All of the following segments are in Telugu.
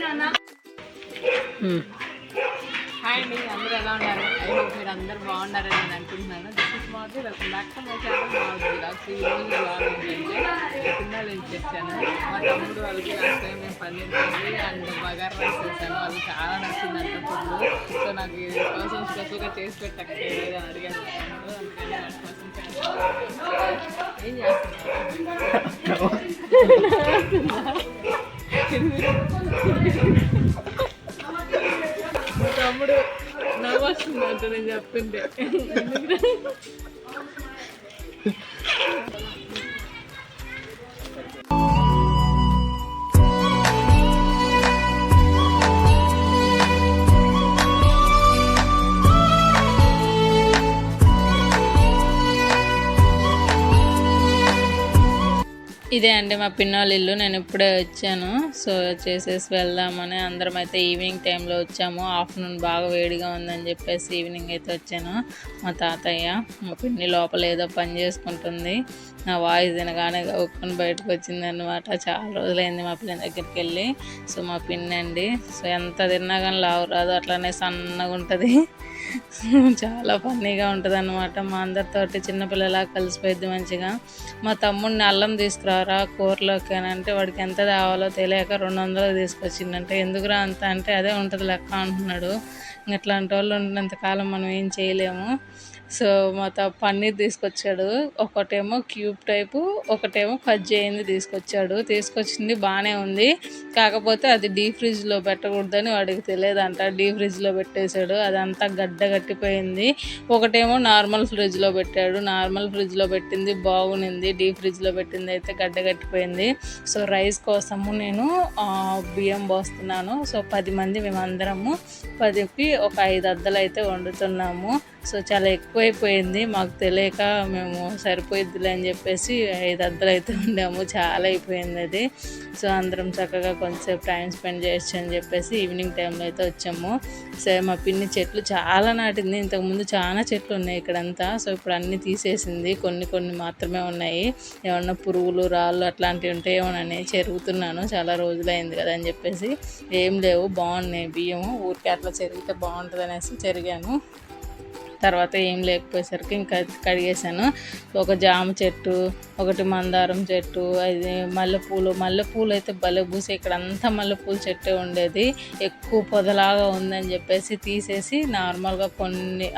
హాయ్ అండి అందరూ ఎలా ఉన్నారు? మీరు అందరూ బాగున్నారని నేను అనుకుంటున్నాను. దిస్ ఇస్ మాది welcome back to my channel blog ఏంటంటే పిల్లల నుంచి వచ్చాను మా తమ్ముడు వాళ్ళకి లాస్ట్ టైం నేను paneer curry and bagara rice చేశాను. వాళ్ళకి చాలా నచ్చింది ఫుడ్ సో నాకు కోసం స్పెషల్గా చేసి పెట్టక్కర్లేదు అని అడిగాను. అందుకని కోసం చేస్తాను ఏం చేస్తున్నావు? మా తమ్ముడు నవ్వు వస్తుంది అంట నేను చెప్తుంటే. ఇదే అండి మా పిన్నోళ్ళ ఇల్లు. నేను ఇప్పుడే వచ్చాను. సో చేసేసి వెళ్దామని అందరం అయితే ఈవినింగ్ టైంలో వచ్చాము. ఆఫ్టర్నూన్ బాగా వేడిగా ఉందని చెప్పేసి ఈవినింగ్ అయితే వచ్చాను. మా తాతయ్య మా పిన్ని లోపల ఏదో పని చేసుకుంటుంది. నా వాయిస్ వినగానే ఒక్కని బయటకు వచ్చిందనమాట చాలా రోజులైంది మా పిల్లల దగ్గరికి వెళ్ళి సో మా పిన్ని అండి సో ఎంత తిన్నా కానీ లావు రాదు అట్లానే సన్నగా ఉంటుంది. చాలా ఫన్నీగా ఉంటుంది అనమాట మా అందరితోటి. చిన్నపిల్లలా కలిసిపోయింది మంచిగా. మా తమ్ముడిని అల్లం తీసుకురారా కూరలోకి అని అంటే వాడికి ఎంత తేవాలో తెలియక రెండు వందలు తీసుకొచ్చిందంటే. ఎందుకురా అంత అంటే అదే ఉంటుంది లెక్క అంటున్నాడు. ఇంక ఇట్లాంటి వాళ్ళు ఉన్నంతకాలం మనం ఏం చేయలేము. సో మా తా పన్నీర్ తీసుకొచ్చాడు. ఒకటేమో క్యూబ్ టైపు ఒకటేమో కట్ చేయింది తీసుకొచ్చాడు. తీసుకొచ్చింది బాగానే ఉంది. కాకపోతే అది డీ ఫ్రిడ్జ్లో పెట్టకూడదని వాడికి తెలియదంట. డీ ఫ్రిడ్జ్లో పెట్టేశాడు. అదంతా గడ్డ కట్టిపోయింది ఒకటేమో నార్మల్ ఫ్రిడ్జ్లో పెట్టాడు. నార్మల్ ఫ్రిడ్జ్లో పెట్టింది బాగునింది. డీ ఫ్రిడ్జ్లో పెట్టింది అయితే గడ్డ కట్టిపోయింది సో రైస్ కోసము నేను బియ్యం పోస్తున్నాను. సో పది మంది మేమందరము పదికి ఒక ఐదు అద్దలు అయితే వండుతున్నాము. సో చాలా ఎక్కువైపోయింది. మాకు తెలియక మేము సరిపోయిద్దిలే అని చెప్పేసి ఐదు అద్దలు అయితే ఉండాము. చాలా అయిపోయింది అది. సో అందరం చక్కగా కొంచెంసేపు టైం స్పెండ్ చేయొచ్చు అని చెప్పేసి ఈవినింగ్ టైంలో అయితే వచ్చాము. సరే మా పిన్ని చెట్లు చాలా నాటింది. ఇంతకుముందు చాలా చెట్లు ఉన్నాయి ఇక్కడంతా. సో ఇప్పుడు అన్నీ తీసేసింది. కొన్ని కొన్ని మాత్రమే ఉన్నాయి. ఏమన్నా పురుగులు రాళ్ళు అట్లాంటివి ఉంటే ఏమోనని చెరుగుతున్నాను. చాలా రోజులైంది కదా అని చెప్పేసి. ఏం లేవు. బాగున్నాయి. బియ్యము ఊరికే అట్లా చెరిగితే బాగుంటుంది అనేసి చెరిగాను. తర్వాత ఏం లేకపోయేసరికి ఇంకా కడిగేశాను. ఒక జామ చెట్టు ఒకటి మందారం చెట్టు అది మల్లెపూలు. మల్లెపూలు అయితే భలే పూసి ఇక్కడ అంతా మల్లెపూల చెట్టే ఉండేది. ఎక్కువ పొదలాగా ఉందని చెప్పేసి తీసేసి నార్మల్గా కొన్ని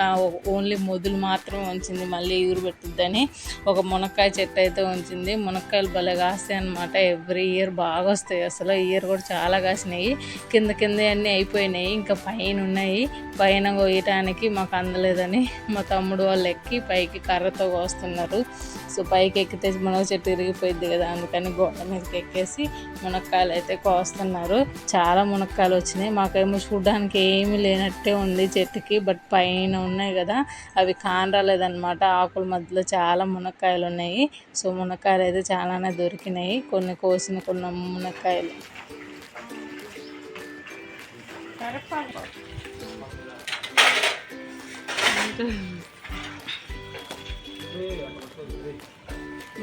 ఓన్లీ మొదలు మాత్రమే ఉంచింది. మళ్ళీ ఎగురు పెట్టిద్దని ఒక మునక్కాయ చెట్టు అయితే ఉంచింది. మునక్కాయలు భలే కాస్తాయి అనమాట ఎవ్రీ ఇయర్ బాగా వస్తాయి. అసలు ఇయర్ కూడా చాలా కాసినాయి. కింద కింద అన్నీ అయిపోయినాయి. ఇంకా పైన ఉన్నాయి. పైన కోయటానికి మాకు అందలేదని మా తమ్ముడు వాళ్ళు ఎక్కి పైకి కర్రతో కోస్తున్నారు. సో పైకి ఎక్కితే మునగ చెట్టు విరిగిపోయింది కదా అందుకని గోడ మీదకి ఎక్కేసి మునక్కాయలు అయితే కోస్తున్నారు. చాలా మునక్కాయలు వచ్చినాయి. మాకేమో చూడడానికి ఏమీ లేనట్టే ఉంది చెట్టుకి బట్ పైన ఉన్నాయి కదా. అవి కానరాలేదనమాట ఆకుల మధ్యలో చాలా మునక్కాయలు ఉన్నాయి. సో మునక్కాయలు అయితే చాలానే దొరికినాయి. కొన్ని కోసిన కొన్ని మునక్కాయలు.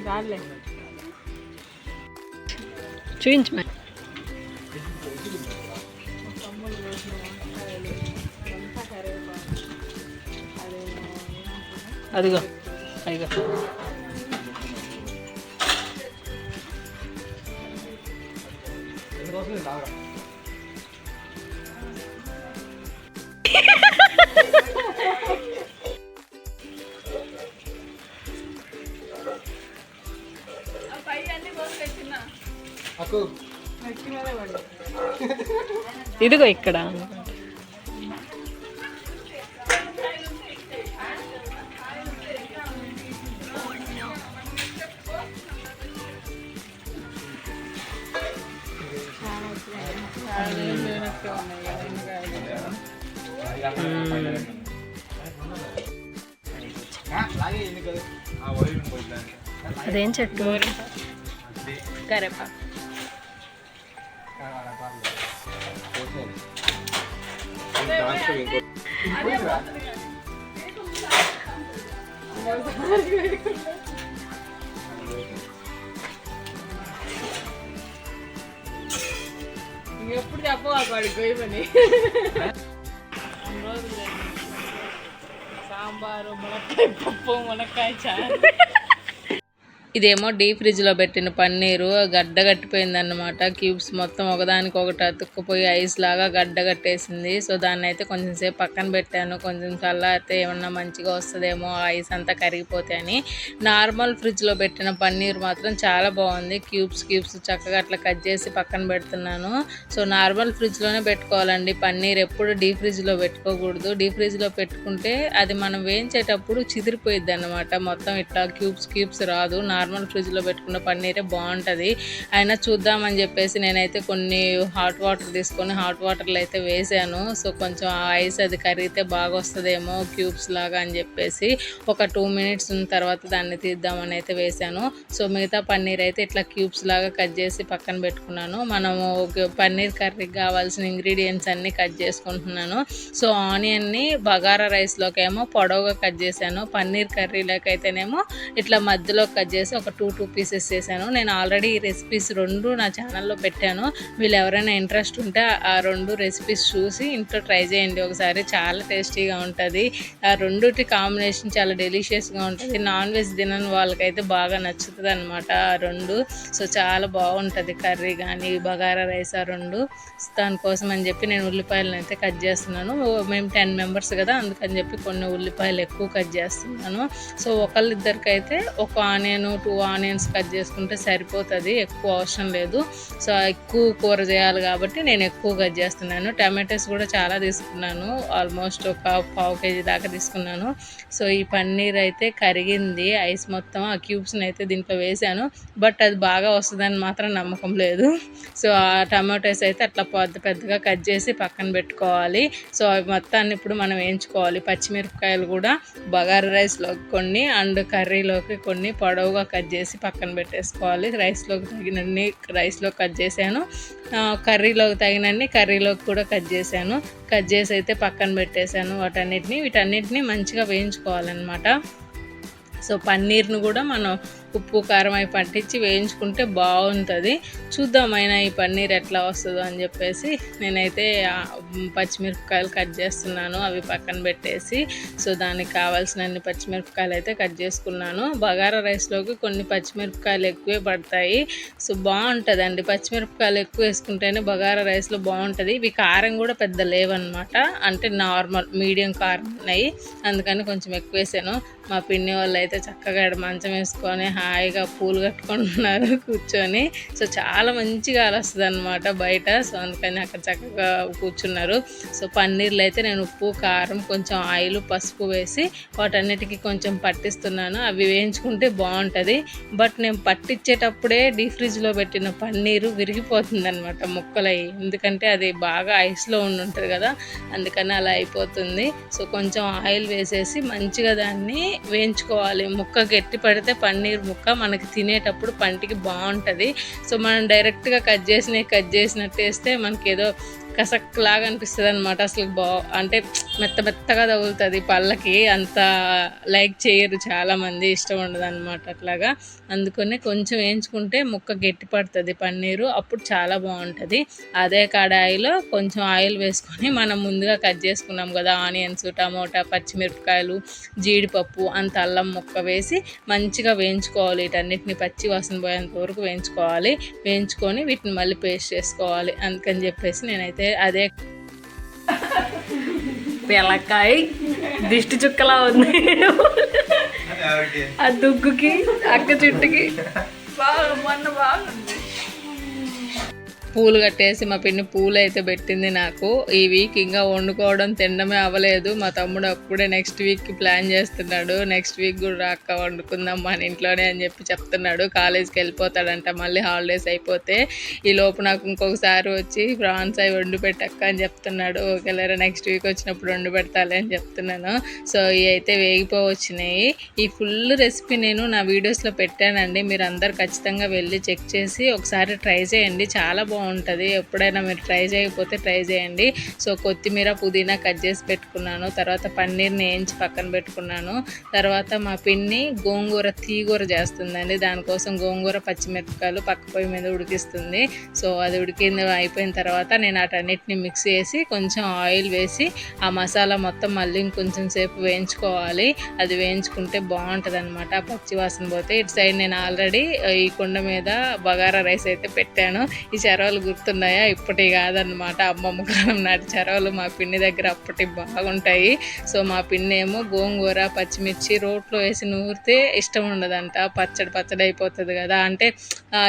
రాలే చూపించమా అదిగో అదిగో. ఇదిగో ఇక్కడ. అదేం చెట్టు? కరేపాకు. ఎప్పుడు చెప్ప చెప్పు ఆ వాడికి పోయమని సాంబారు మునక్కాయ పప్పు మునక్కాయ చారు ఇదేమో డీప్ ఫ్రిడ్జ్లో పెట్టిన పన్నీరు గడ్డ కట్టిపోయిందన్నమాట క్యూబ్స్ మొత్తం ఒకదానికి ఒకటి అతుక్కుపోయి ఐస్ లాగా గడ్డ కట్టేసింది. సో దాన్ని అయితే కొంచెం సేపు పక్కన పెట్టాను. కొంచెం చల్లారితే ఏమన్నా మంచిగా వస్తుందేమో ఆ ఐస్ అంతా కరిగిపోతే అని. నార్మల్ ఫ్రిడ్జ్లో పెట్టిన పన్నీర్ మాత్రం చాలా బాగుంది. క్యూబ్స్ క్యూబ్స్ చక్కగా అట్లా కట్ చేసి పక్కన పెడుతున్నాను. సో నార్మల్ ఫ్రిడ్జ్లోనే పెట్టుకోవాలండి. పన్నీర్ ఎప్పుడు డీప్ ఫ్రిడ్జ్లో పెట్టుకోకూడదు. డీప్ ఫ్రిడ్జ్లో పెట్టుకుంటే అది మనం వేయించేటప్పుడు చిదిరిపోయిద్ది అనమాట మొత్తం ఇట్లా క్యూబ్స్ క్యూబ్స్ రాదు. నార్మల్ ఫ్రిడ్జ్లో పెట్టుకున్న పన్నీరే బాగుంటుంది అయినా చూద్దామని చెప్పేసి నేనైతే కొన్ని హాట్ వాటర్ తీసుకొని హాట్ వాటర్లో అయితే వేసాను. సో కొంచెం ఐస్ అది కరిగితే బాగా వస్తుందేమో క్యూబ్స్ లాగా అని చెప్పేసి ఒక టూ మినిట్స్ ఉన్న తర్వాత దాన్ని తీద్దామని అయితే వేసాను. సో మిగతా పన్నీర్ అయితే ఇట్లా క్యూబ్స్ లాగా కట్ చేసి పక్కన పెట్టుకున్నాను. మనము పన్నీర్ కర్రీకి కావాల్సిన ఇంగ్రీడియంట్స్ అన్నీ కట్ చేసుకుంటున్నాను. సో ఆనియన్ని బగారా రైస్లోకి ఏమో పొడవుగా కట్ చేశాను. పన్నీర్ కర్రీలోకి అయితేనేమో ఇట్లా మధ్యలో కట్ చేసి ఒక టూ టూ పీసెస్ చేశాను. నేను ఆల్రెడీ ఈ రెసిపీస్ రెండు నా ఛానల్లో పెట్టాను. వీళ్ళు ఎవరైనా ఇంట్రెస్ట్ ఉంటే ఆ రెండు రెసిపీస్ చూసి ఇంట్లో ట్రై చేయండి. ఒకసారి చాలా టేస్టీగా ఉంటుంది. ఆ రెండుటి కాంబినేషన్ చాలా డెలిషియస్గా ఉంటుంది. నాన్ వెజ్ తినని వాళ్ళకైతే బాగా నచ్చుతుంది అనమాట ఆ రెండు. సో చాలా బాగుంటుంది కర్రీ కానీ బగారా రైస్ ఆ రెండు. దానికోసం అని చెప్పి నేను ఉల్లిపాయలను అయితే కట్ చేస్తున్నాను. మేము టెన్ మెంబర్స్ కదా అందుకని చెప్పి కొన్ని ఉల్లిపాయలు ఎక్కువ కట్ చేస్తున్నాను. సో ఒకళ్ళిద్దరికైతే ఒక ఆనియన్ టూ ఆనియన్స్ కట్ చేసుకుంటే సరిపోతుంది ఎక్కువ అవసరం లేదు. సో ఎక్కువ కూర చేయాలి కాబట్టి నేను ఎక్కువ కట్ చేస్తున్నాను. టమాటోస్ కూడా చాలా తీసుకున్నాను. ఆల్మోస్ట్ ఒక పావు కేజీ దాకా తీసుకున్నాను. సో ఈ పన్నీర్ అయితే కరిగింది. ఐస్ మొత్తం ఆ క్యూబ్స్ని అయితే దీంట్లో వేసాను బట్ అది బాగా వస్తుందని మాత్రం నమ్మకం లేదు. సో ఆ టమాటోస్ అయితే అట్లా పెద్ద పెద్దగా కట్ చేసి పక్కన పెట్టుకోవాలి. సో అవి మొత్తాన్ని ఇప్పుడు మనం వేయించుకోవాలి. పచ్చిమిరపకాయలు కూడా బగారా రైస్లో కొన్ని అండ్ కర్రీలోకి కొన్ని పొడవుగా కట్ చేసి పక్కన పెట్టేసుకోవాలి. రైస్లోకి తగినన్ని రైస్లో కట్ చేశాను కర్రీలోకి తగినన్ని కర్రీలోకి కూడా కట్ చేశాను కట్ చేసి అయితే పక్కన పెట్టేశాను వాటన్నిటిని. వీటన్నిటిని మంచిగా వేయించుకోవాలన్నమాట. సో పన్నీర్ను కూడా మనం ఉప్పు కారం అవి పట్టించి వేయించుకుంటే బాగుంటుంది. చూద్దామైనా ఈ పన్నీర్ ఎట్లా వస్తుందో అని చెప్పేసి నేనైతే పచ్చిమిరపకాయలు కట్ చేస్తున్నాను అవి పక్కన పెట్టేసి. సో దానికి కావాల్సినన్ని పచ్చిమిరపకాయలు అయితే కట్ చేసుకున్నాను. బగారా రైస్లోకి కొన్ని పచ్చిమిరపకాయలు ఎక్కువే పడతాయి. సో బాగుంటుందండి. పచ్చిమిరపకాయలు ఎక్కువ వేసుకుంటేనే బగారా రైస్లో బాగుంటుంది. ఇవి కారం కూడా పెద్ద లేవన్నమాట. అంటే నార్మల్ మీడియం కారం ఉన్నాయి. అందుకని కొంచెం ఎక్కువ వేసాను. మా పిన్ని వాళ్ళు అయితే చక్కగా మంచం వేసుకొని హాయిగా పూలు కట్టుకుంటున్నారు కూర్చొని. సో చాలా మంచిగా వస్తుంది అనమాట బయట. సో అందుకని అక్కడ చక్కగా కూర్చున్నారు. సో పన్నీర్లు అయితే నేను ఉప్పు కారం కొంచెం ఆయిల్ పసుపు వేసి వాటన్నిటికీ కొంచెం పట్టిస్తున్నాను. అవి వేయించుకుంటే బాగుంటుంది. బట్ నేను పట్టించేటప్పుడే డీ ఫ్రిడ్జ్లో పెట్టిన పన్నీరు విరిగిపోతుంది అనమాట ముక్కలయ్యి ఎందుకంటే అది బాగా ఐస్లో ఉండి ఉంటుంది కదా. అందుకని అలా అయిపోతుంది. సో కొంచెం ఆయిల్ వేసేసి మంచిగా దాన్ని వేయించుకోవాలి. ముక్క గట్టి పడితే పన్నీర్ ముక్క మనకి తినేటప్పుడు పంటికి బాగుంటుంది. సో మనం డైరెక్ట్గా కట్ చేసిన కట్ చేసినట్టు వేస్తే మనకి ఏదో కసక్ లాగా అనిపిస్తుంది అనమాట అసలు బా అంటే మెత్త మెత్తగా తగులుతుంది పళ్ళకి అంత లైక్ చేయరు చాలామంది ఇష్టం ఉండదు అనమాట అట్లాగా. అందుకనే కొంచెం వేయించుకుంటే ముక్క గట్టి పడుతుంది పన్నీరు అప్పుడు చాలా బాగుంటుంది. అదే కడాయిలో కొంచెం ఆయిల్ వేసుకొని మనం ముందుగా కట్ చేసుకున్నాం కదా ఆనియన్స్ టమోటా పచ్చిమిరపకాయలు జీడిపప్పు అంత అల్లం ముక్క వేసి మంచిగా వేయించుకోవాలి. వీటన్నిటిని పచ్చి వాసన పోయేంత వరకు వేయించుకోవాలి. వేయించుకొని వీటిని మళ్ళీ పేస్ట్ చేసుకోవాలి. అందుకని చెప్పేసి నేనైతే అదే. పిల్లకాయ దిష్టి చుక్కలా ఉంది. ఆ దుగ్గుకి అక్క చుట్టుకి. బాగా మొన్న బాగుంది. పూలు కట్టేసి మా పిన్ని పూలు అయితే పెట్టింది నాకు. ఈ వీక్ ఇంకా వండుకోవడం తినడమే అవ్వలేదు. మా తమ్ముడు అప్పుడే నెక్స్ట్ వీక్కి ప్లాన్ చేస్తున్నాడు. నెక్స్ట్ వీక్ కూడా రాక వండుకుందాం మన ఇంట్లోనే అని చెప్పి చెప్తున్నాడు. కాలేజ్కి వెళ్ళిపోతాడంట మళ్ళీ హాలిడేస్ అయిపోతే. ఈ లోపు నాకు ఇంకొకసారి వచ్చి ప్రాన్స్ అవి వండి పెట్టక్క అని చెప్తున్నాడు. ఓకేలేరా నెక్స్ట్ వీక్ వచ్చినప్పుడు వండి పెడతాలే అని చెప్తున్నాను. సో ఇవి అయితే వేగిపోవచ్చినాయి ఈ ఫుల్ రెసిపీ నేను నా వీడియోస్లో పెట్టానండి. మీరు అందరు ఖచ్చితంగా వెళ్ళి చెక్ చేసి ఒకసారి ట్రై చేయండి. చాలా బాగుంది ఉంటుంది ఎప్పుడైనా మీరు ట్రై చేయకపోతే ట్రై చేయండి. సో కొత్తిమీర పుదీనా కట్ చేసి పెట్టుకున్నాను. తర్వాత పన్నీర్ని వేయించి పక్కన పెట్టుకున్నాను. తర్వాత మా పిన్ని గోంగూర తీగూర చేస్తుందండి. దానికోసం గోంగూర పచ్చిమిరపకాయలు పక్క పొయ్యి మీద ఉడికిస్తుంది. సో అది ఉడికింది అయిపోయిన తర్వాత నేను వాటన్నిటిని మిక్స్ చేసి కొంచెం ఆయిల్ వేసి ఆ మసాలా మొత్తం మళ్ళీ ఇంకొంచెం సేపు వేయించుకోవాలి. అది వేయించుకుంటే బాగుంటుంది అనమాట పచ్చి వాసన పోతే ఇటు సైడ్ నేను ఆల్రెడీ ఈ కుండ మీద బగారా రైస్ అయితే పెట్టాను. ఈ చెరవలు గుర్తున్నాయా? ఇప్పటి కాదనమాట అమ్మమ్మ కాలం నాటి చెరవలు మా పిన్ని దగ్గర అప్పటి బాగుంటాయి. సో మా పిన్ని ఏమో గోంగూర పచ్చిమిర్చి రోట్లో వేసి నూరితే ఇష్టం ఉండదంట. పచ్చడి పచ్చడి అయిపోతుంది కదా. అంటే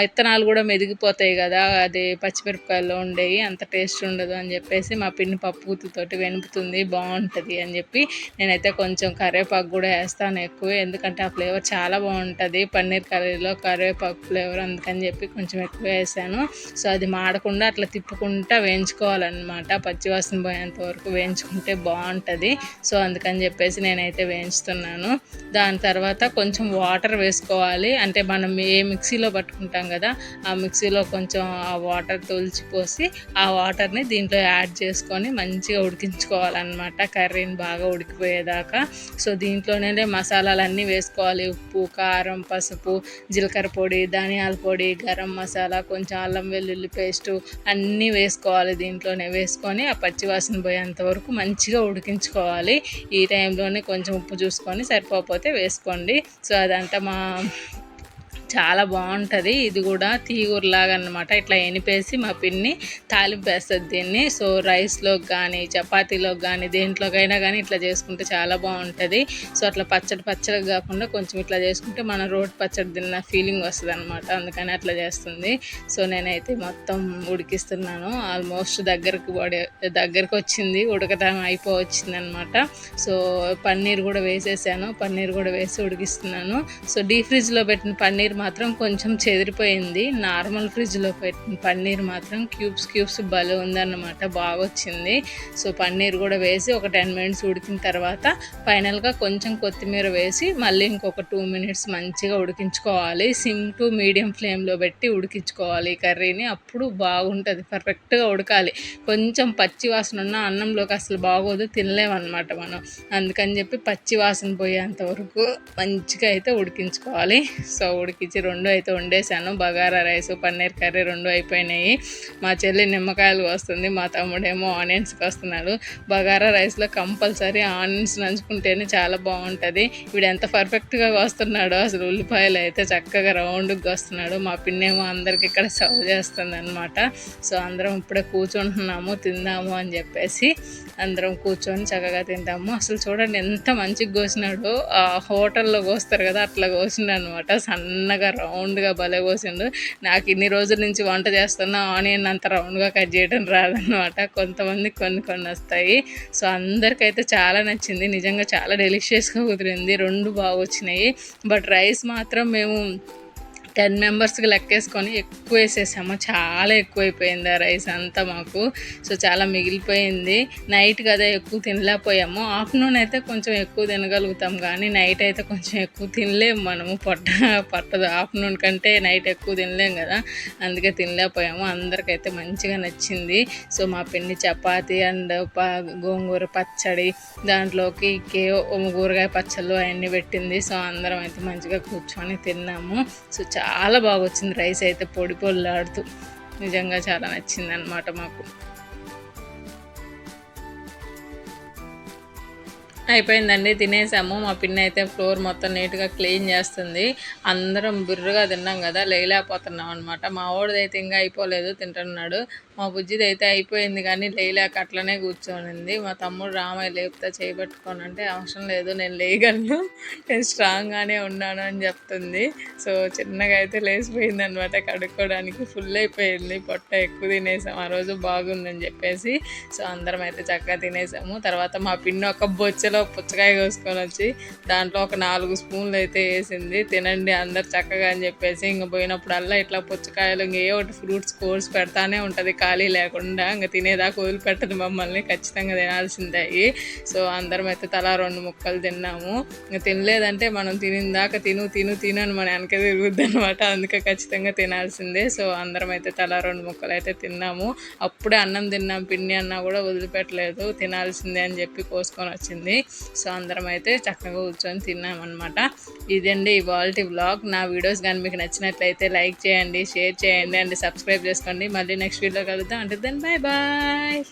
ఇత్తనాలు కూడా మెదిగిపోతాయి కదా. అది పచ్చిమిరపకాయల్లో ఉండేవి అంత టేస్ట్ ఉండదు అని చెప్పేసి మా పిన్ని పప్పు తోటి వెనుపుతుంది బాగుంటుంది అని చెప్పి నేనైతే కొంచెం కరివేపాకు కూడా వేస్తాను ఎక్కువ. ఎందుకంటే ఆ ఫ్లేవర్ చాలా బాగుంటుంది. పన్నీర్ కర్రీలో కరివేపాకు ఫ్లేవర్ అందుకని చెప్పి కొంచెం ఎక్కువ వేసాను. సో అది మాడకుండా అట్లా తిప్పుకుంటా వేయించుకోవాలన్నమాట. పచ్చివాసన పోయేంత వరకు వేయించుకుంటే బాగుంటుంది. సో అందుకని చెప్పేసి నేనైతే వేయించుతున్నాను. దాని తర్వాత కొంచెం వాటర్ వేసుకోవాలి. అంటే మనం ఏ మిక్సీలో పట్టుకుంటాం కదా ఆ మిక్సీలో కొంచెం ఆ వాటర్ తులిచిపోసి ఆ వాటర్ని దీంట్లో యాడ్ చేసుకొని మంచిగా ఉడికించుకోవాలన్నమాట. కర్రీని బాగా ఉడికిపోయేదాకా. సో దీంట్లోనే మసాలాలన్నీ వేసుకోవాలి. ఉప్పు కారం పసుపు జీలకర్ర పొడి ధనియాల పొడి గరం మసాలా కొంచెం అల్లం వెల్లుల్లి పేస్టు అన్నీ వేసుకోవాలి దీంట్లోనే. వేసుకొని ఆ పచ్చివాసన పోయేంత వరకు మంచిగా ఉడికించుకోవాలి. ఈ టైంలోనే కొంచెం ఉప్పు చూసుకొని సరిపోకపోతే వేసుకోండి. సో అదంతా మా చాలా బాగుంటుంది. ఇది కూడా తీగూరలాగా అనమాట ఇట్లా ఎనిపేసి మా పిన్ని తాలింపు వేస్తుంది దీన్ని. సో రైస్లోకి కానీ చపాతీలోకి కానీ దేంట్లోకైనా కానీ ఇట్లా చేసుకుంటే చాలా బాగుంటుంది. సో అట్లా పచ్చడి పచ్చడి కాకుండా కొంచెం ఇట్లా చేసుకుంటే మన రోడ్ పచ్చడి తిన్న ఫీలింగ్ వస్తుంది అనమాట అందుకని అట్లా చేస్తుంది. సో నేనైతే మొత్తం ఉడికిస్తున్నాను. ఆల్మోస్ట్ దగ్గరకు పడే దగ్గరకు వచ్చింది ఉడకటం అయిపోవచ్చింది అనమాట సో పన్నీర్ కూడా వేసేసాను. పన్నీర్ కూడా వేసి ఉడికిస్తున్నాను. సో డీ ఫ్రిడ్జ్లో పెట్టిన పన్నీర్ మాత్రం కొంచెం చెదిరిపోయింది. నార్మల్ ఫ్రిడ్జ్లో పెట్టిన పన్నీర్ మాత్రం క్యూబ్స్ క్యూబ్స్ భలే ఉందన్నమాట. బాగా వచ్చింది సో పన్నీర్ కూడా వేసి ఒక టెన్ మినిట్స్ ఉడికిన తర్వాత ఫైనల్గా కొంచెం కొత్తిమీర వేసి మళ్ళీ ఇంకొక టూ మినిట్స్ మంచిగా ఉడికించుకోవాలి. సిమ్ టు మీడియం ఫ్లేమ్లో పెట్టి ఉడికించుకోవాలి కర్రీని. అప్పుడు బాగుంటుంది. పర్ఫెక్ట్గా ఉడకాలి. కొంచెం పచ్చి వాసన ఉన్న అన్నంలోకి అసలు బాగోదు. తినలేమన్నమాట మనం. అందుకని చెప్పి పచ్చి వాసన పోయేంత వరకు మంచిగా అయితే ఉడికించుకోవాలి. సో ఉడికి ఉడికించి రెండు అయితే వండేసాను బగారా రైస్ పన్నీర్ కర్రీ రెండు అయిపోయినాయి. మా చెల్లి నిమ్మకాయలు వస్తుంది మా తమ్ముడేమో ఆనియన్స్కి వస్తున్నాడు బగారా రైస్లో కంపల్సరీ ఆనియన్స్ నంచుకుంటేనే చాలా బాగుంటుంది. వీడు ఎంత పర్ఫెక్ట్గా వస్తున్నాడో అసలు ఉల్లిపాయలు అయితే చక్కగా రౌండ్గా వస్తున్నాడు మా పిన్నేమో అందరికి ఇక్కడ సర్వ్ చేస్తుంది అనమాట సో అందరం ఇప్పుడే కూర్చుంటున్నాము తిందాము అని చెప్పేసి అందరం కూర్చొని చక్కగా తింటాము అసలు చూడండి ఎంత మంచిగా కోసినాడో. ఆ హోటల్లో కోస్తారు కదా అట్లా కోసిండు అనమాట సన్నగా రౌండ్గా భలే కోసిండు. నాకు ఇన్ని రోజుల నుంచి వంట చేస్తున్నా ఆనియన్ అంత రౌండ్గా కట్ చేయడం రాదనమాట కొంతమంది కొన్ని కొన్ని వస్తాయి. సో అందరికైతే చాలా నచ్చింది. నిజంగా చాలా డెలిషియస్గా కుదిరింది. రెండు బాగా వచ్చినాయి బట్ రైస్ మాత్రం మేము టెన్ మెంబర్స్కి లెక్కేసుకొని ఎక్కువ వేసేసాము చాలా ఎక్కువైపోయింది ఆ రైస్ అంతా మాకు. సో చాలా మిగిలిపోయింది. నైట్ కదా ఎక్కువ తినలేకపోయాము. ఆఫ్టర్నూన్ అయితే కొంచెం ఎక్కువ తినగలుగుతాం కానీ నైట్ అయితే కొంచెం ఎక్కువ తినలేము మనము. పొట్ట పట్టదు. ఆఫ్టర్నూన్ కంటే నైట్ ఎక్కువ తినలేం కదా. అందుకే తినలేకపోయాము. అందరికైతే మంచిగా నచ్చింది. సో మా పిన్ని చపాతి అండ్ గోంగూర పచ్చడి దాంట్లోకి కే కూరగాయ పచ్చళ్ళు అవన్నీ పెట్టింది. సో అందరం అయితే మంచిగా కూర్చొని తిన్నాము. సో చాలా చాలా బాగా వచ్చింది రైస్ అయితే పొడి పొల్లాడుతూ నిజంగా చాలా నచ్చింది అనమాట మాకు. అయిపోయిందండి తినేసాము. మా పిన్ని అయితే ఫ్లోర్ మొత్తం నీట్గా క్లీన్ చేస్తుంది. అందరం బుర్రగా తిన్నాం కదా లేలేకపోతున్నాం అనమాట మా ఓడిదైతే ఇంకా అయిపోలేదు తింటున్నాడు. మా బుజ్జిది అయితే అయిపోయింది కానీ లేలేక అట్లనే కూర్చొనింది. మా తమ్ముడు రామయ్య లేపుతా చేయబట్టుకోను అంటే అవసరం లేదు నేను లేయగలను నేను స్ట్రాంగ్గానే ఉన్నాను అని చెప్తుంది. సో చిన్నగా అయితే లేచిపోయింది అనమాట కడుక్కోవడానికి. ఫుల్ అయిపోయింది పొట్ట ఎక్కువ తినేసాం. ఆ రోజు బాగుందని చెప్పేసి. సో అందరం అయితే చక్కగా తినేసాము. తర్వాత మా పిన్ని ఒక బొచ్చెలో చేతిలో పుచ్చకాయ కోసుకొని వచ్చి దాంట్లో ఒక నాలుగు స్పూన్లు అయితే వేసింది. తినండి అందరు చక్కగా అని చెప్పేసి ఇంక పోయినప్పుడల్లా ఇట్లా పుచ్చకాయలు ఇంక ఏ ఒకటి ఫ్రూట్స్ కోర్స్ పెడతానే ఉంటుంది. ఖాళీ లేకుండా ఇంకా తినేదాకా వదిలిపెట్టదు మమ్మల్ని. ఖచ్చితంగా తినాల్సిందే సో అందరం అయితే తలా రెండు ముక్కలు తిన్నాము. ఇంకా తినలేదంటే మనం తినిన దాకా తిను తిను తిను అని మన వెనక తిరుగుద్ది అనమాట అందుకే ఖచ్చితంగా తినాల్సిందే. సో అందరం అయితే తలా రెండు ముక్కలు అయితే తిన్నాము. అప్పుడే అన్నం తిన్నాం. పిండి అన్నా కూడా వదిలిపెట్టలేదు. తినాల్సిందే అని చెప్పి కోసుకొని వచ్చింది. సో అందరం అయితే చక్కగా కూర్చొని తిన్నాం అనమాట ఇదండి ఇవాళ వ్లాగ్ నా వీడియోస్ కానీ మీకు నచ్చినట్లయితే లైక్ చేయండి షేర్ చేయండి అండ్ సబ్స్క్రైబ్ చేసుకోండి. మళ్ళీ నెక్స్ట్ వీడియో కలుద్దాం. అంటే దెన్ బాయ్ బాయ్